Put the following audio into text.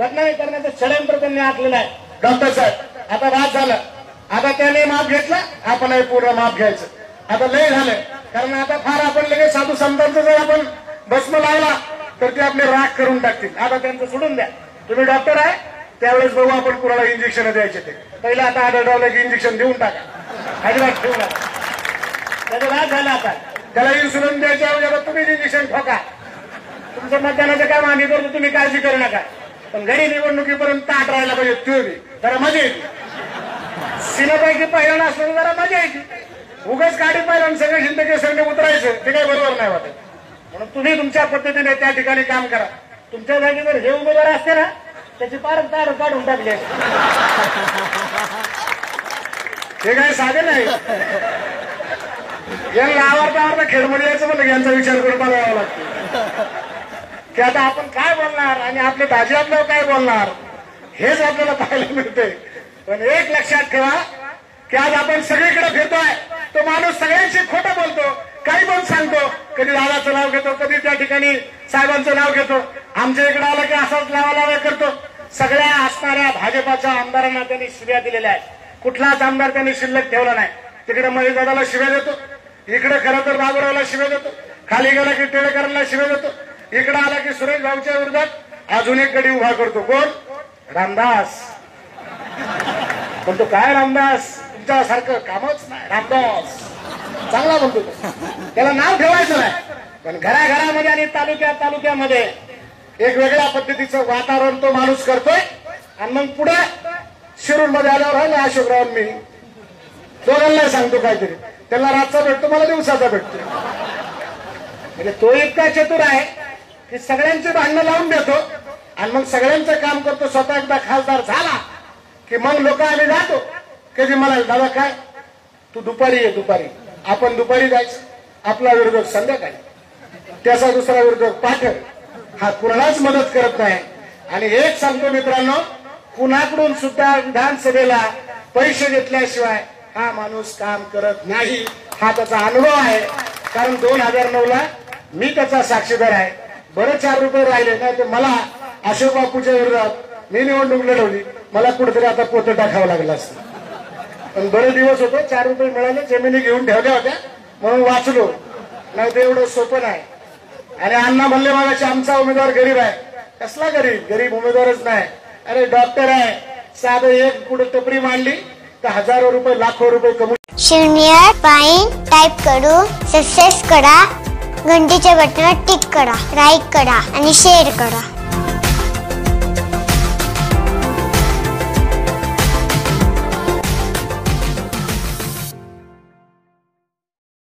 बदनामी करण्याचं षडयंत्र त्यांनी आखलेलं आहे. डॉक्टर साहेब आता राज झालं. आता त्याने माप घेतला आपणही पूर्ण माप घ्यायचं. आता लय झालं. कारण आता फार आपण लगेच साधू संतांचं जर आपण भस्म लावला तर ते आपले राग करून टाकतील. आता त्यांचं सोडून द्या. तुम्ही डॉक्टर आहे त्यावेळेस बघू आपण कुणाला इंजेक्शन द्यायचे ते. पहिलं आता आढळलं की इंजेक्शन देऊन टाका. अजिबात ठेवू नका. त्याचं राग झाला आता. त्याला इन्सुलिन द्यायच्या ऐवजी तुम्हीच इंजेक्शन ठोका. तुमचं मतदानाचं काम आम्ही करतो तुम्ही काळजी करू नका. पण घरी निवडणुकीपर्यंत ताट राहायला पाहिजे तो बी. जरा मजा येते. सिनेपैकी पहिलं असलं जरा मजा येते. उगाच गाडी पाहिलं आणि सगळे जिंदगी सगळे उतरायचं ते काही बरोबर नाही वाटत. म्हणून तुम्ही तुमच्या पद्धतीने त्या ठिकाणी काम करा. तुमच्या जागी जर हे उमेदवार असते ना त्याची पार तार काढून टाकली हे काय साधे नाही. यांना आवडता आवडता खेळमध्ये यायचं म्हणलं की यांचा विचार करून बघावा लागतो. की आता आपण काय बोलणार? आणि आपले दाजी काय बोलणार? हेच आपल्याला पाहायला मिळते पण एक लक्षात ठेवा की आज आपण सगळीकडे फिरतोय. तो माणूस सगळ्यांशी खोटं बोलतो. काही पण सांगतो. कधी दादाचं नाव घेतो कधी त्या ठिकाणी साहेबांचं नाव घेतो. आमच्या इकडे आलं की असाच लावा करतो. सगळ्या असणाऱ्या भाजपाच्या आमदारांना त्यांनी शिव्या दिलेल्या आहेत. कुठलाच आमदार त्यांनी शिल्लक ठेवला नाही. तिकडे महेश दादाला शिव्या देतो. इकडे खरं तर बाबुरावला शिव्या देतो. खाली गेला की टिळेकरांना शिव्या देतो. इकडे आला की सुरेश भाऊच्या विरोधात अजून एक गडी उभा करतो. कोण? रामदास. म्हणतो काय रामदास? तुमच्यासारखं कामच नाही. रामदास. चांगला म्हणतो त्याला नाव ठेवायचं नाही. पण घराघरामध्ये आणि तालुक्या तालुक्यामध्ये एक वेगळ्या पद्धतीचं वातावरण तो माणूस करतोय. आणि मग पुढे शिरूरमध्ये आल्यावर आहे ना अशोकराव मी. दोघांना सांगतो काहीतरी. त्याला रातचा भेटतो मला दिवसाचा भेटतो. म्हणजे तो इतका चतुर आहे. की सगळ्यांची भांडणं लावून देतो. आणि मग सगळ्यांचं काम करतो. स्वतः एकदा खासदार झाला की मग लोक आम्ही जातो. कधी मला दादा काय? तू दुपारी ये दुपारी. आपण दुपारी जायचं. आपला विरोधक संध्याकाळी. त्याचा दुसरा विरोधक पाठव हा कुणालाच मदत करत नाही. आणि एक सांगतो मित्रांनो कुणाकडून सुद्धा विधानसभेला पैसे घेतल्याशिवाय हा माणूस काम करत नाही. हा त्याचा अनुभव आहे. कारण दोन हजार नऊ ला मी त्याचा साक्षीदार आहे. बरं चार रुपये राहिले. नाही तर मला अशोक बापूच्या विरोधात मी निवडणूक लढवली. मला कुठेतरी आता पोत टाकावं लागलं असतं. पण बरे दिवस होते चार रुपये मिळाले जमिनी घेऊन ठेवल्या होत्या. म्हणून वाचलो. नाही ते एवढं सोपं नाही. आणि अण्णा म्हणले मागाशी आमचा उमेदवार गरीब आहे. कसला गरीब? गरीब उमेदवारच नाही. अरे डॉक्टर आहे. साधं एक कुठे टपरी मांडली तर हजारो रुपये लाखो रुपये कमवू शून्य पाईन टाईप करू. सक्सेस करा. घंटीच्या बटनावर टिक करा लाईक करा आणि शेअर करा.